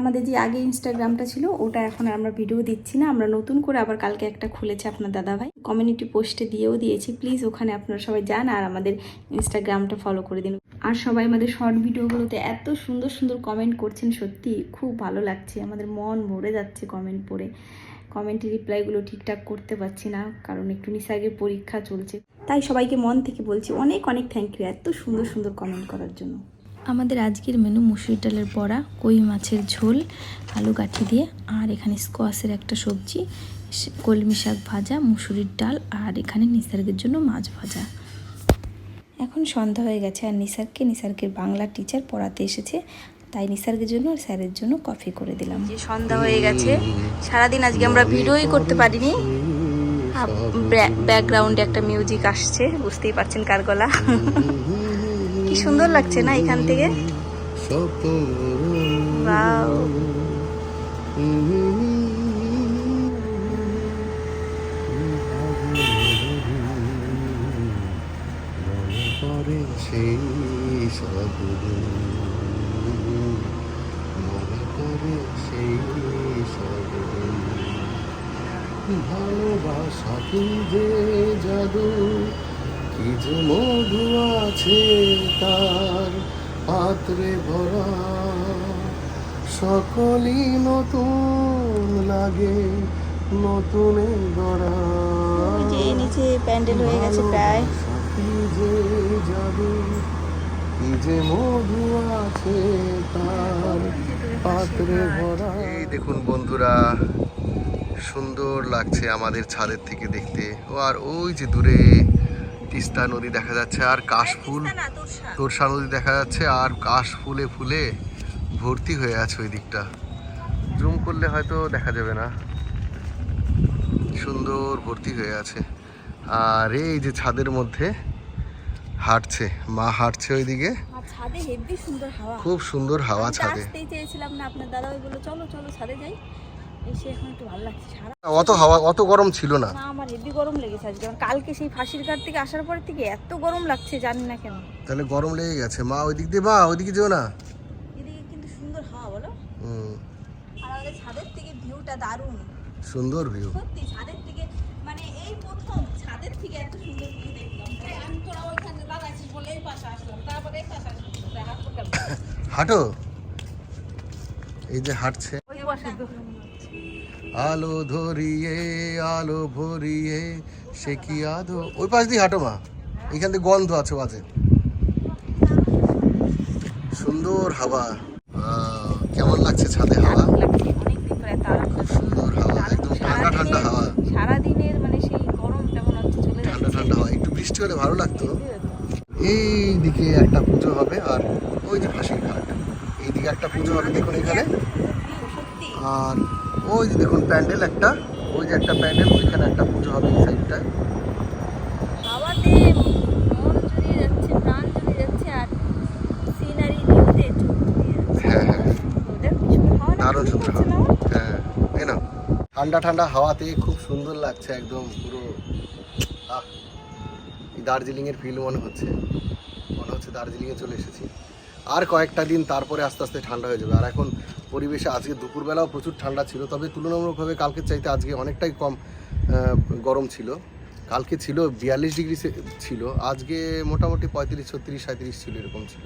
আমাদের যে আগে ইনস্টাগ্রামটা ছিল, ওটা এখন আমরা ভিডিও দিচ্ছি না। আমরা নতুন করে আবার কালকে একটা খুলেছে আপনার দাদাভাই। কমিউনিটি পোস্টে দিয়েও দিয়েছি। প্লিজ ওখানে আপনারা সবাই যান আর আমাদের ইনস্টাগ্রামটা ফলো করে দিন। আর সবাই আমাদের শর্ট ভিডিওগুলোতে এত সুন্দর সুন্দর কমেন্ট করছেন, সত্যি খুব ভালো লাগছে। আমাদের মন ভরে যাচ্ছে কমেন্ট পড়ে। কমেন্টের রিপ্লাইগুলো ঠিকঠাক করতে পারছি না, কারণ একটু নিসার্গের পরীক্ষা চলছে। তাই সবাইকে মন থেকে বলছি অনেক অনেক থ্যাংক ইউ এত সুন্দর সুন্দর কমেন্ট করার জন্য। আমাদের আজকের মেনু মুসুরি ডালের বড়া, কই মাছের ঝোল, আলু গাঠি দিয়ে, আর এখানে স্কোয়াশের একটা সবজি কলমি শাক ভাজা, মুসুরির ডাল, আর এখানে নিসার্গের জন্য মাছ ভাজা। এখন সন্ধ্যা হয়ে গেছে, আর নিসারকে নিসার্গের বাংলা টিচার পড়াতে এসেছে, তাই নিসার্গের জন্য আর স্যারের জন্য কফি করে দিলাম। যে সন্ধ্যা হয়ে গেছে, সারাদিন আজকে আমরা ভিডিওই করতে পারিনি। ব্যাকগ্রাউন্ডে একটা মিউজিক আসছে, বুঝতেই পারছেন কার গলা। কি সুন্দর লাগছে না এখান থেকে? ভালোবাসা কি যে জাদু? কি মধু আছে তার পাত্রে ভরা। সকলই নতুন লাগে নতুনে গড়া। যে নিচে প্যান্ডেল হয়ে গেছে প্রায়। কি যে জাদু কি যে মধু আছে তার পাত্রে ভরা। এই দেখুন বন্ধুরা সুন্দর লাগছে আমাদের ছাদের থেকে দেখতে। ও আর ওই যে দূরে তিস্তা নদী দেখা যাচ্ছে আর কাশফুল তোরসা। নদী দেখা যাচ্ছে আর কাশ ফুলে ফুলে ভর্তি হয়ে আছে ওই দিকটা। জুম করলে হয়তো দেখা যাবে না। সুন্দর ভর্তি হয়ে আছে। আর এই যে ছাদের মধ্যে হাঁটছে মা হাঁটছে ওইদিকে। খুব সুন্দর হাওয়া ছাদে। চেয়েছিলাম না আপনার দাদা ওই বলল চলো চলো ছাদে যাই। এসে এখন একটু ভালো লাগছে। সারা অত হাওয়া অত গরম ছিল না। না আমার হেভি গরম লেগেছে আজকে। আমার কালকে সেই ফাঁসির ঘাট থেকে আসার পর থেকে এত গরম লাগছে জানি না কেন। তাহলে গরম লেগে গেছে। মা ওইদিক দিয়ে মা ওইদিকে যেও না। এদিকে কিন্তু সুন্দর হাওয়া বলো। হুম। আর আমাদের ছাদের থেকে ভিউটা দারুণ। সুন্দর ভিউ। সত্যি ছাদের থেকে মানে এই প্রথম ছাদের থেকে এত সুন্দর ভিউ দেখলাম। আমি তোরা ওইখানে দাঁড়াইছিস বলে এই পাশে আসলাম। তারপরে এই পাশে আসলাম। হাঁটো। এই যে হাঁটছে। ওই পাশে। আলো ধরিয়ে আলো ভরিয়ে সে কি আদো ওই পাশ দিয়ে হাঁটো মা। এখান থেকে গন্ধ আছে বাজে। সুন্দর হাওয়া। কেমন লাগছে ছাদে হাওয়া? খুব সুন্দর হাওয়া একদম ঠান্ডা ঠান্ডা হাওয়া। সারাদিনের মানে সেই গরমটা মনে হচ্ছে চলে ঠান্ডা ঠান্ডা হাওয়া একটু বৃষ্টি হলে ভালো লাগতো। এই দিকে একটা পুজো হবে আর ওই যে ফাঁসির ঘাট। এইদিকে একটা পুজো হবে দেখুন এখানে। আর ওই যে দেখুন প্যান্ডেল একটা ওই যে একটা প্যান্ডেল ওইখানে একটা পুজো হবে এই সাইডটায় জুড়িয়ে যাচ্ছে হ্যাঁ হ্যাঁ দারুণ সুন্দর হ্যাঁ না ঠান্ডা ঠান্ডা হাওয়াতে খুব সুন্দর লাগছে একদম পুরো দার্জিলিংয়ের ফিল মনে হচ্ছে। মনে হচ্ছে দার্জিলিংয়ে চলে এসেছি। আর কয়েকটা দিন তারপরে আস্তে আস্তে ঠান্ডা হয়ে যাবে। আর এখন পরিবেশে আজকে দুপুরবেলাও প্রচুর ঠান্ডা ছিল তবে তুলনামূলকভাবে কালকের চাইতে আজকে অনেকটাই কম গরম ছিল। কালকে ছিল বিয়াল্লিশ ডিগ্রি ছিল আজকে মোটামুটি পঁয়ত্রিশ ছত্রিশ সাঁত্রিশ ছিল এরকম ছিল।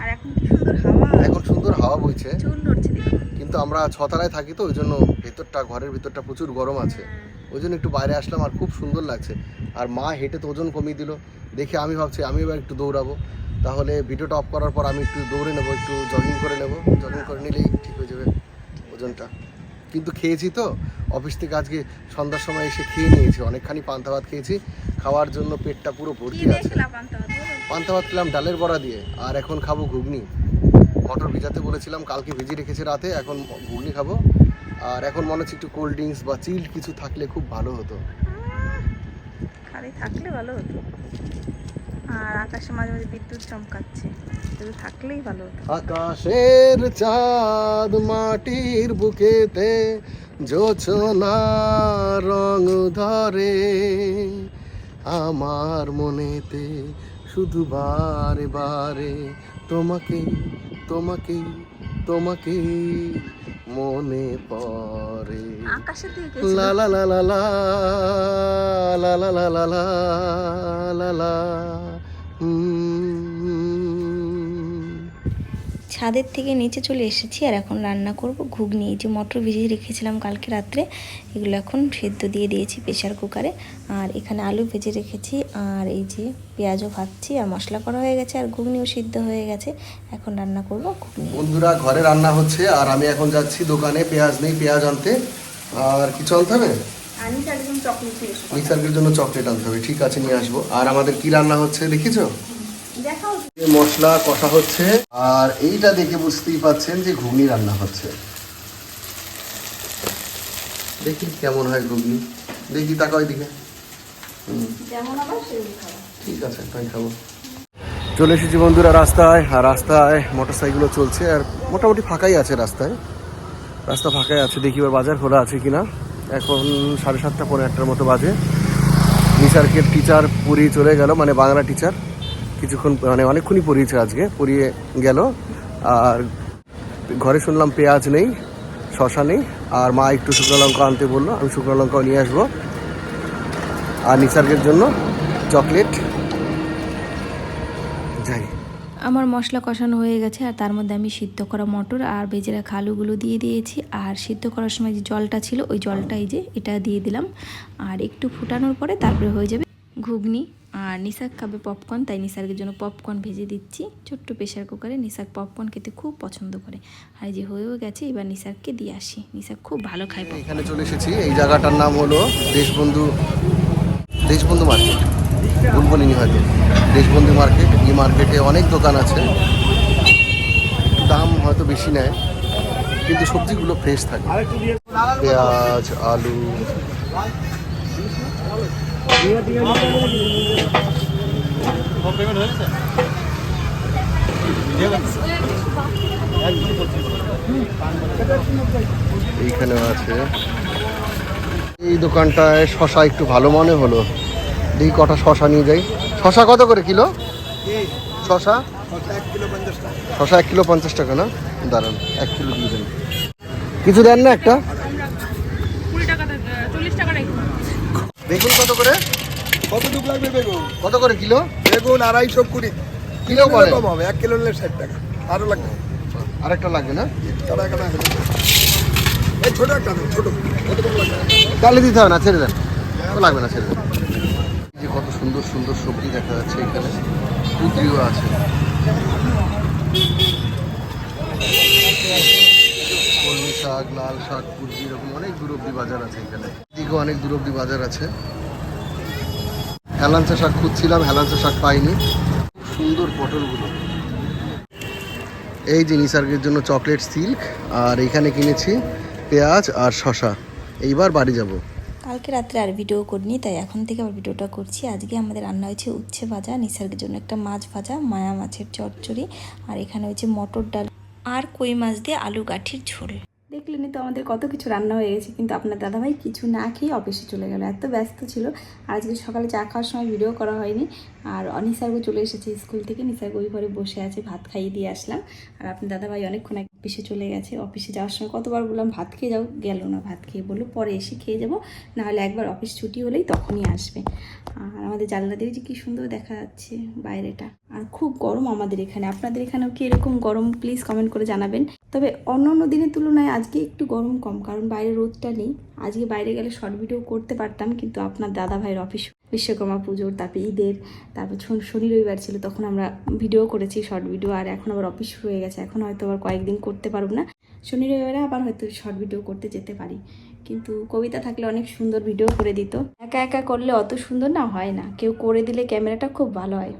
আর এখন কি সুন্দর হাওয়া? এখন সুন্দর হাওয়া বইছে। কিন্তু আমরা ছতলায় থাকি তো ওই জন্য ভেতরটা ঘরের ভেতরটা প্রচুর গরম আছে। ওই জন্য একটু বাইরে আসলাম আর খুব সুন্দর লাগছে। আর মা হেঁটে তো ওজন কমিয়ে দিল। দেখে আমি ভাবছি আমি এবার একটু দৌড়াবো। তাহলে ভিডিওটা অফ করার পর আমি একটু দৌড়ে নেব একটু জগিং করে নেব। জগিং করে নিলেই ঠিক হয়ে যাবে ওজনটা। কিন্তু খেয়েছি তো অফিস থেকে আজকে সন্ধ্যার সময় এসে খেয়ে নিয়েছি। অনেকখানি পান্তা ভাত খেয়েছি খাওয়ার জন্য পেটটা পুরো ভর্তি আছে। পান্তা ভাত খেলাম ডালের বড়া দিয়ে আর এখন খাব ঘুগনি। মটর ভিজাতে বলেছিলাম কালকে ভিজিয়ে রেখেছি রাতে এখন ঘুগনি খাব। আর এখন মনে হচ্ছে একটু কোল্ড ড্রিঙ্কস বা চিল কিছু থাকলে খুব ভালো হতো। খালি থাকলে ভালো হতো। আর আকাশে মাঝে মাঝে বিদ্যুৎ চমকাচ্ছে। শুধু থাকলেই ভালো আকাশের চাঁদ মাটির বুকেতে জোছনা রং ধরে। আমার মনেতে শুধু বারে বারে, তোমাকে তোমাকে তোমাকে মনে পড়ে দিকে লা লা লা লা লা লা লা লা লা লা লা লা উম। ছাদের থেকে নিচে চলে এসেছি আর এখন রান্না করব ঘুগনি। এই যে মটর ভিজিয়ে রেখেছিলাম কালকে রাত্রে এগুলো এখন সেদ্ধ দিয়ে দিয়েছি প্রেশার কুকারে। আর এখানে আলু ভেজে রেখেছি আর এই যে পেঁয়াজও ভাজছি আর মশলা করা হয়ে গেছে আর ঘুগনিও সিদ্ধ হয়ে গেছে। এখন রান্না করব ঘুগনি। বন্ধুরা ঘরে রান্না হচ্ছে আর আমি এখন যাচ্ছি দোকানে পেঁয়াজ নেই পেঁয়াজ আনতে। আর কিছু আনতে হবে? আমি জন্য চকলেট আনতে হবে ঠিক আছে নিয়ে আসব। আর আমাদের কি রান্না হচ্ছে দেখিছো মশলা কষা হচ্ছে আর এইটা দেখে বুঝতেই পাচ্ছেন যে ঘুগনি রান্না হচ্ছে। দেখি কেমন হয় ঘুগনি। দেখি তাকাও দিকে যেমন আবার সেরকম খাবার ঠিক আছে তাই খাব। চলে এসেছি বন্ধুরা রাস্তায় আর রাস্তায় মোটর সাইকেলও চলছে আর মোটামুটি ফাঁকাই আছে রাস্তায়। রাস্তা ফাঁকাই আছে দেখি এবার বাজার খোলা আছে কিনা। এখন সাড়ে সাতটা পনেরো একটার মতো বাজে। নিসার্কের টিচার পুরী চলে গেল মানে বাংলা টিচার কিছুক্ষণ মানে অনেকক্ষণই পড়িয়েছে আজকে পরিয়ে গেল। আর ঘরে শুনলাম পেঁয়াজ নেই শশা নেই, আর মা একটু শুকনো লঙ্কা আনতে বলল, আমি শুকনো লঙ্কাও নিয়ে আসব। আর নিসার্গের জন্য চকলেট। যাই। আমার মশলা কষানো হয়ে গেছে, আর তার মধ্যে আমি সিদ্ধ করা মটর আর ভেজে রাখা আলুগুলো দিয়ে দিয়েছি। আর সিদ্ধ করার সময় যে জলটা ছিল, ওই জলটা এই যে এটা দিয়ে দিলাম। আর একটু ফুটানোর পরে তারপরে হয়ে যাবে ঘুগনি। আর নিসাক খাবে পপকর্ন তাই নিসার্গের জন্য পপকর্ন ভেজে দিচ্ছি। ছোট্ট প্রেশার কুকারে নিসাক পপকর্ন খেতে খুব পছন্দ করে। আর যে হয়েও গেছে, এবার নিসাককে দিয়ে আসি। নিসাক খুব ভালো খায় এখানে চলে এসেছি, এই জায়গাটার নাম হলো দেশবন্ধু দেশবন্ধু মার্কেট ভুল হয়তো। দেশবন্ধু মার্কেট এই মার্কেটে অনেক দোকান আছে। দাম হয়তো বেশি নেয়, কিন্তু সবজিগুলো ফ্রেশ থাকে। পেঁয়াজ, আলু এইখানেও আছে। এই দোকানটায় শশা একটু ভালো মনে হলো। দেখি কটা শশা নিয়ে যাই। শশা কত করে কিলো? শশা? শশা এক কিলো পঞ্চাশ টাকা, না? দাঁড়ান এক কিলো দিয়ে দেন। কিছু দেন না একটা? বেগুন কত করে? কতটুকু লাগবে বেগুন? কত করে কিলো? বেগুন আড়াইশো কুড়ি। কিলো করে? কম হবে এক কিলো নিলে ষাট টাকা। আরও লাগবে। আরেকটা লাগবে না? এই ছোটো একটা দেন ছোটো। তাহলে দিতে হবে না ছেড়ে দেন। লাগবে না ছেড়ে দেন। যে কত সুন্দর সুন্দর সবজি দেখা যাচ্ছে এখানে। আছে। কলমি শাক লাল শাক এরকম অনেক দূরব্দি বাজার আছে এখানে। এদিকে অনেক দূর অব্দি বাজার আছে। হেলাঞ্চা শাক খুঁজছিলাম, হেলাঞ্চা শাক পাইনি। সুন্দর পটলগুলো। এই যে নিসার্গের জন্য চকলেট সিল্ক, আর এখানে কিনেছি পেঁয়াজ আর শশা এইবার বাড়ি যাব। কালকে রাত্রে আর ভিডিও করিনি, তাই এখন থেকে আবার ভিডিওটা করছি। আজকে আমাদের রান্না হয়েছে উচ্ছে ভাজা, নিসার্গের জন্য একটা মাছ ভাজা, মায়া মাছের চচ্চড়ি, আর এখানে হয়েছে মটর ডাল আর কই মাছ দিয়ে আলু গাঠির ঝোল। দেখলেনি তো আমাদের কত কিছু রান্না হয়ে গেছে, কিন্তু আপনার দাদাভাই কিছু না খেয়ে অফিসে চলে গেল। এত ব্যস্ত ছিল। আজকে সকালে চা খাওয়ার সময় ভিডিও করা হয়নি। আর অনিসার্গও চলে এসেছে স্কুল থেকে। নিসার্গ ওই ঘরে বসে আছে, ভাত খাইয়ে দিয়ে আসলাম। আর আপনার দাদাভাই অনেকক্ষণ আগে অফিসে চলে গেছে। অফিসে যাওয়ার সময় কতবার বললাম, ভাত খেয়ে যাও। গেল না, ভাত খেয়ে বলল, পরে এসে খেয়ে যাব। নাহলে একবার অফিস ছুটি হলেই তখনই আসবে। আর আমাদের জানলা দিয়ে যে কী সুন্দর দেখা যাচ্ছে বাইরেটা। আর খুব গরম আমাদের এখানে। আপনাদের এখানেও কি এরকম গরম? প্লিজ কমেন্ট করে জানাবেন। তবে অন্য অন্য দিনের তুলনায় আজকে একটু গরম কম, কারণ বাইরে রোদটা নেই। আজকে বাইরে গেলে শর্ট ভিডিও করতে পারতাম, কিন্তু আপনার দাদা ভাইয়ের অফিস বিশ্বকর্মা পুজোর, তারপরে ঈদের, তারপর শনি- রবিবার ছিল, তখন আমরা ভিডিও করেছি শর্ট ভিডিও আর এখন আবার অফিস শুরু হয়ে গেছে। এখন হয়তো আবার কয়েকদিন করতে পারব না। শনি রবিবারে আবার হয়তো শর্ট ভিডিও করতে যেতে পারি। কিন্তু কবিতা থাকলে অনেক সুন্দর ভিডিও করে দিত। একা একা করলে অত সুন্দর না হয় না। কেউ করে দিলে ক্যামেরাটা খুব ভালো হয়।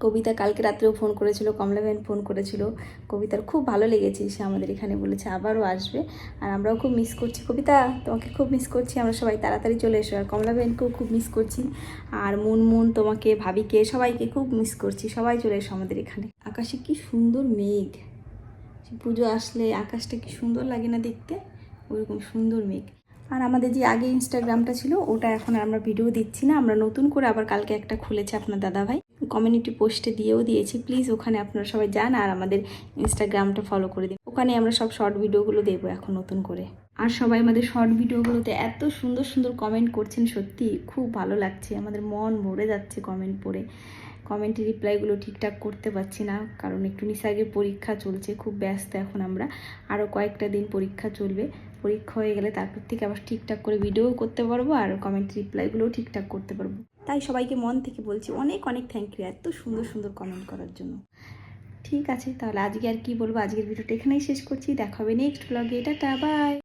কবিতা কালকে রাত্রেও ফোন করেছিল কমলা ব্যান ফোন করেছিল। কবিতার খুব ভালো লেগেছে, সে আমাদের এখানে বলেছে, আবারও আসবে। আর আমরাও খুব মিস করছি। কবিতা, তোমাকে খুব মিস করছি, আমরা সবাই তাড়াতাড়ি চলে এসো। আর কমলা ব্যানকেও খুব মিস করছি। আর মুন মুন তোমাকে, ভাবিকে, সবাইকে খুব মিস করছি। সবাই চলে এসো আমাদের এখানে। আকাশে কি সুন্দর মেঘ। পুজো আসলে আকাশটা কি সুন্দর লাগে না দেখতে? ওরকম সুন্দর মেঘ। আর আমাদের যে আগে ইনস্টাগ্রামটা ছিল, ওটা এখন আমরা ভিডিও দিচ্ছি না। আমরা নতুন করে আবার কালকে একটা খুলেছে আপনার দাদাভাই। কমিউনিটি পোস্টে দিয়েও দিয়েছি। প্লিজ ওখানে আপনারা সবাই যান আর আমাদের ইনস্টাগ্রামটা ফলো করে দিন। ওখানে আমরা সব শর্ট ভিডিওগুলো দেবো এখন নতুন করে। আর সবাই আমাদের শর্ট ভিডিওগুলোতে এত সুন্দর সুন্দর কমেন্ট করছেন, সত্যি খুব ভালো লাগছে। আমাদের মন ভরে যাচ্ছে কমেন্ট পড়ে। কমেন্টের রিপ্লাইগুলো ঠিকঠাক করতে পারছি না, কারণ একটু নিসার্গের পরীক্ষা চলছে, খুব ব্যস্ত এখন আমরা। আরও কয়েকটা দিন পরীক্ষা চলবে। পরীক্ষা হয়ে গেলে তারপর থেকে আবার ঠিকঠাক করে ভিডিও করতে পারব আর কমেন্ট রিপ্লাইগুলোও ঠিকঠাক করতে পারব। তাই সবাইকে মন থেকে বলছি অনেক অনেক থ্যাংক ইউ এত সুন্দর সুন্দর কমেন্ট করার জন্য। ঠিক আছে, তাহলে আজকে আর কি বলব? আজকের ভিডিওটা এখানেই শেষ করছি। দেখা হবে নেক্সট ব্লগে এটা বাই